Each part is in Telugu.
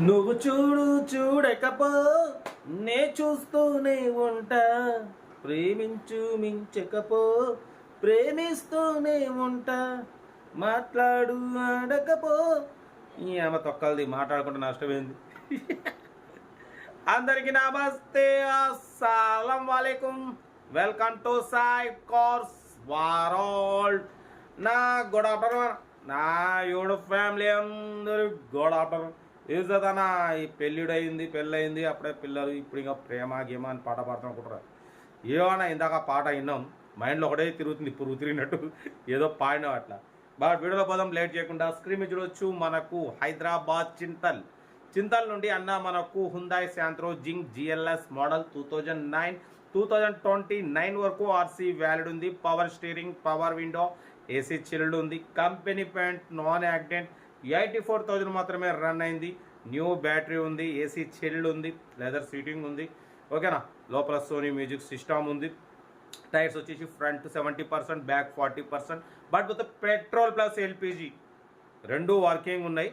నువ్వు చూడు చూడకపో నే చూస్తూనే ఉంటా. ప్రేమించు మించకపో ప్రేమిస్తూనే ఉంటా. మాట్లాడు ఆడకపో. ఈ ఆమె తొక్కలది మాట్లాడుకుంటే నష్టమైంది? అందరికి నమస్తే అస్సలం వాలేకుం. Welcome to Sai cars world. నా గుడ్ ఆఫ్టర్నూన్. నా యూడు ఫ్యామిలీ అందరూ గుడ్ ఆఫ్టర్నూన్. ఏదైనా ఈ పెళ్ళిడైంది పెళ్ళయింది అప్పుడే పిల్లలు ఇప్పుడు ఇంకా ప్రేమ గేమ అని పాట పాడుతాం అనుకుంటారు ఏమన్నా ఇందాక పాట విన్నాం మైండ్లో ఒకటే తిరుగుతుంది పురుగు తిరిగినట్టు ఏదో పాడినాం అట్లా. బట్ వీడియోలో పోదాం లేట్ చేయకుండా స్క్రీన్ మీద చూడొచ్చు మనకు హైదరాబాద్ చింతల్. చింతల్ నుండి అన్న మనకు Hyundai Santro Xing GLS model two thousand nine two thousand twenty nine వరకు ఆర్సీ వ్యాలిడ్ ఉంది. Power steering power window AC chilled ఉంది. Company paint non accident eighty four thousand మాత్రమే రన్ అయింది. న్యూ బ్యాటరీ ఉంది ఏసీ చిల్డ్ ఉంది లెదర్ సీటింగ్ ఉంది. ఓకేనా? లోపల సోనీ మ్యూజిక్ సిస్టమ్ ఉంది. టైర్స్ వచ్చేసి front seventy percent back forty percent but with petrol plus LPG రెండు వర్కింగ్ ఉన్నాయి.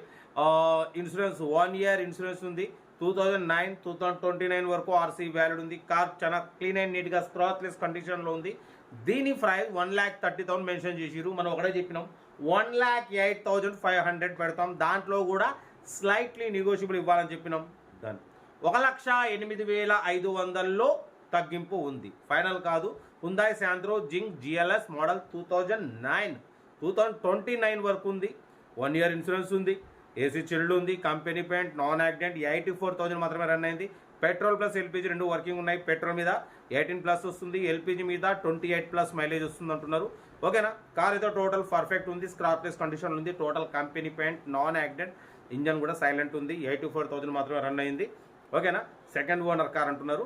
ఇన్సూరెన్స్ వన్ ఇయర్ ఇన్సూరెన్స్ ఉంది. Two thousand nine two thousand twenty nine వరకు ఆర్సీ వ్యాలిడ్ ఉంది. కార్ చాలా క్లీన్ అండ్ నీట్గా స్క్రాచ్లెస్ కండిషన్లో ఉంది. దీని price one lakh thirty thousand mention చేసిరు మనం ఒకటే చెప్పినాం. One lakh eight thousand five hundred పెడతాం. దాంట్లో కూడా స్లైట్లీ నెగోషియబుల్ ఇవ్వాలని చెప్పినాం. దాన్ని ఒక లక్ష ఎనిమిది వేల ఐదు వందల్లో తగ్గింపు ఉంది. ఫైనల్ కాదు. Hyundai Santro Xing GLS model two thousand nine two thousand twenty nine వరకు ఉంది. వన్ ఇయర్ ఇన్సూరెన్స్ ఉంది. ఏసీ చిల్డ్ ఉంది. Company paint non accident eighty four thousand మాత్రమే రన్ అయింది పెట్రోల్ ప్లస్ ఎల్పిజి రెండు వర్కింగ్ ఉన్నాయి. పెట్రోల్ మీద ఎయిటీన్ ప్లస్ వస్తుంది. ఎల్పిజి మీద ట్వంటీ ఎయిట్ ప్లస్ మైలేజ్ వస్తుంది అంటున్నారు. ఓకేనా కార్ అయితే టోటల్ పర్ఫెక్ట్ ఉంది. స్క్రాప్లెస్ కండిషన్ ఉంది. Total company paint non accident engine కూడా సైలెంట్ ఉంది. ఎయిటీ ఫోర్ థౌజండ్ మాత్రమే రన్ అయింది. ఓకేనా? సెకండ్ ఓనర్ కార్ అంటున్నారు.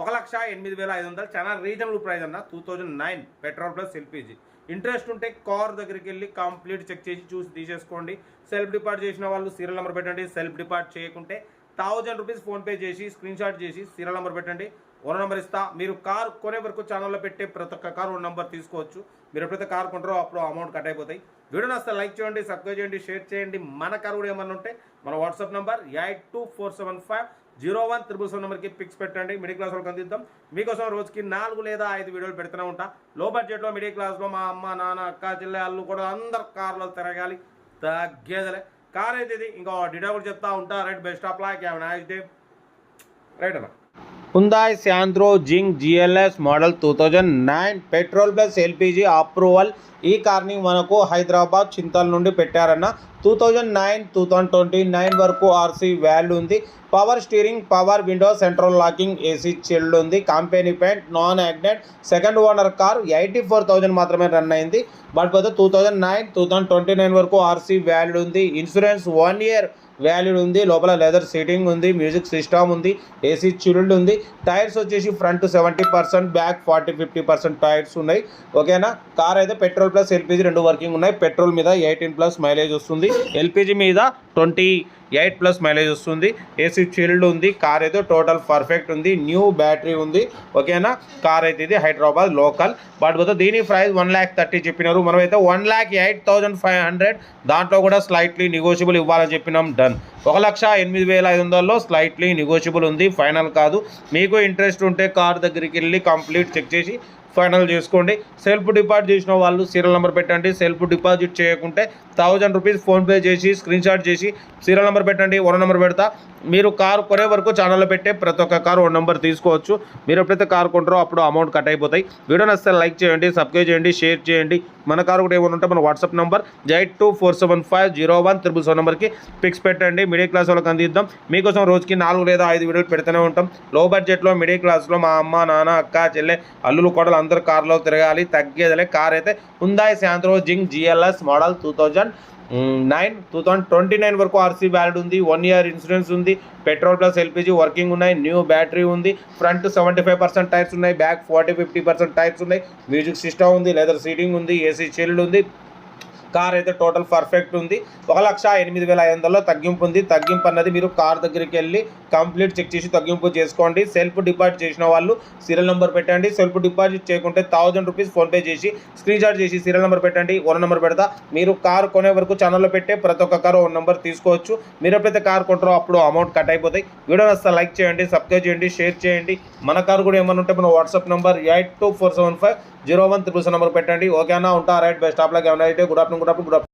ఒక లక్ష ఎనిమిది వేల ఐదు వందలు. చాలా రీజనబుల్ ప్రైస్ అన్న. Two thousand nine petrol plus LPG. Interest ఉంటే కార్ దగ్గరికి వెళ్ళి కంప్లీట్ చెక్ చేసి చూసి తీసేసుకోండి. సెల్ఫ్ డిపార్ట్ చేసిన వాళ్ళు సీరియల్ నెంబర్ పెట్టండి. సెల్ఫ్ డిపార్ట్ చేయకుంటే థౌజండ్ రూపీస్ ఫోన్పే చేసి స్క్రీన్ షాట్ చేసి సీరియల్ నెంబర్ పెట్టండి. ఓనర్ నెంబర్ ఇస్తా. మీరు కార్ కొనే వరకు ఛానల్లో పెట్టే ప్రతి ఒక్క కార్ ఓన్ నెంబర్ తీసుకోవచ్చు. మీరు ఎప్పుడైతే కార్ కొంటారో అప్పుడు అమౌంట్ కట్ అయిపోతాయి. వీడియో నస్తే లైక్ చేయండి సబ్స్క్రైబ్ చేయండి షేర్ చేయండి. మన కార్ కూడా ఏమన్నా ఉంటే మన WhatsApp number eight two four seven five zero one triple seven నెంబర్కి పిక్స్ పెట్టండి. మిడిల్ క్లాస్ వాళ్ళకి అందిద్దాం. మీకోసం రోజుకి నాలుగు లేదా ఐదు వీడియోలు పెడుతూనే ఉంటా. లో బడ్జెట్లో మిడిల్ క్లాస్లో మా అమ్మ నాన్న అక్క చెల్లె అల్లు కూడా అందరు కార్లో తిరగాలి. తగ్గేదలే. కార్ అయితే ఇది ఇంకా కూడా చెప్తా ఉంటా. Right best of luck have nice day right అన్న? Hyundai Santro Xing GLS model two thousand nine petrol plus LPG approval ఈ కార్ని మనకు హైదరాబాద్ చింతల నుండి పెట్టారన్న two thousand nine two thousand twenty nine వరకు ఆర్సీ వాల్యూ ఉంది. Power steering power window central locking AC chilled ఉంది. Company paint non accident second owner car eighty four thousand మాత్రమే రన్ అయింది. బట్ పోతే two thousand nine two thousand twenty nine వరకు ఆర్సీ వాల్యూ ఉంది. ఇన్సూరెన్స్ వన్ ఇయర్ వ్యాలిడ్ ఉంది లోపల లెదర్ సీటింగ్ ఉంది మ్యూజిక్ సిస్టమ్ ఉంది ఏసీ చిల్డ్ ఉంది. టైర్స్ వచ్చేసి front seventy percent back forty fifty percent tyres ఉన్నాయి. ఓకేనా? కార్ అయితే పెట్రోల్ ప్లస్ ఎల్పిజి రెండు వర్కింగ్ ఉన్నాయి. పెట్రోల్ మీద ఎయిటీన్ ప్లస్ మైలేజ్ వస్తుంది. ఎల్పిజి మీద ట్వంటీ ఎయిట్ ప్లస్ మైలేజ్ వస్తుంది. ఏసీ చిల్డ్ ఉంది. కార్ అయితే టోటల్ పర్ఫెక్ట్ ఉంది. న్యూ బ్యాటరీ ఉంది. ఓకేనా కార్ అయితే ఇది హైదరాబాద్ లోకల్. బట్ పోతే దీని ప్రైస్ వన్ ల్యాక్ థర్టీ చెప్పినారు. మనమైతే one lakh eight thousand five hundred దాంట్లో కూడా స్లైట్లీ నెగోషియబుల్ ఇవ్వాలని చెప్పినాం. డన్ ఒక లక్ష ఎనిమిది వేల ఐదు వందల్లో స్లైట్లీ నెగోషియబుల్ ఉంది. ఫైనల్ కాదు. మీకు ఇంట్రెస్ట్ ఉంటే కార్ దగ్గరికి వెళ్ళి కంప్లీట్ చెక్ చేసి ఫైనల్ చేసుకోండి. సెల్ఫ్ డిపాజిట్ చేసిన వాళ్ళు సీరియల్ నెంబర్ పెట్టండి. సెల్ఫ్ డిపాజిట్ చేయకుంటే థౌజండ్ రూపీస్ ఫోన్పే చేసి స్క్రీన్ షాట్ చేసి సీరియల్ నెంబర్ పెట్టండి. ఓన్ నెంబర్ పెడతా. మీరు కారు కొనే వరకు ఛానల్లో పెట్టే ప్రతి ఒక్క కారు ఓన్ నెంబర్ తీసుకోవచ్చు. మీరు ఎప్పుడైతే కారు కొంటారో అప్పుడు అమౌంట్ కట్ అయిపోతాయి. వీడియో నచ్చితే లైక్ చేయండి సబ్స్క్రైబ్ చేయండి షేర్ చేయండి. మన కారు కూడా ఏమైనా ఉంటే మన WhatsApp number eight two four seven five zero one triple seven నెంబర్కి పిక్స్ పెట్టండి. మిడిల్ క్లాస్ వాళ్ళకి అందిద్దాం. మీకోసం రోజుకి నాలుగు లేదా ఐదు వీడియోలు పెడుతూనే ఉంటాం. లో బడ్జెట్లో మిడిల్ క్లాస్లో మా అమ్మ నాన్న అక్క చెల్లె అల్లులు కూడా అందరూ కార్లో తిరగాలి తగ్గేదలే. కార్ అయితే Hyundai Santro Xing GLS model two thousand nine two thousand twenty nine వరకు ఆర్సీ వ్యాలిడ్ ఉంది. వన్ ఇయర్ ఇన్సూరెన్స్ ఉంది. పెట్రోల్ ప్లస్ ఎల్పిజి వర్కింగ్ ఉన్నాయి. న్యూ బ్యాటరీ ఉంది. Front seventy five percent tyres ఉన్నాయి. Back forty fifty percent tyres ఉన్నాయి. మ్యూజిక్ సిస్టమ్ ఉంది. లెదర్ సీటింగ్ ఉంది. ఏసీ చిల్డ్ ఉంది. కార్ అయితే టోటల్ పర్ఫెక్ట్ ఉంది. ఒక లక్ష ఎనిమిది వేల ఐదు వందలలో తగ్గింపు ఉంది. తగ్గింపు అన్నది మీరు కార్ దగ్గరికి వెళ్ళి కంప్లీట్ చెక్ చేసి తగ్గింపు చేసుకోండి. సెల్ఫ్ డిపాజిట్ చేసిన వాళ్ళు సీరియల్ నెంబర్ పెట్టండి. సెల్ఫ్ డిపాజిట్ చేయకుంటే థౌజండ్ రూపీస్ ఫోన్పే చేసి స్క్రీన్ షాట్ చేసి సీరియల్ నెంబర్ పెట్టండి. ఓన్ నెంబర్ పెడతా. మీరు కార్ కొనే వరకు ఛానల్లో పెట్టే ప్రతి ఒక్క కారు ఓన్ నెంబర్ తీసుకోవచ్చు. మీరు ఎప్పుడైతే కార్ కొంటారో అప్పుడు అమౌంట్ కట్ అయిపోతాయి. వీడియో నస్తా లైక్ చేయండి సబ్స్క్రైబ్ చేయండి షేర్ చేయండి. మన కారు కూడా ఏమైనా ఉంటే మన WhatsApp number eight two four seven five zero one triple number పెట్టండి. ఓకేనా? ఉంటా? Right best. ఆఫ్ లాగా ఏమైనా అయితే good afternoon good afternoon good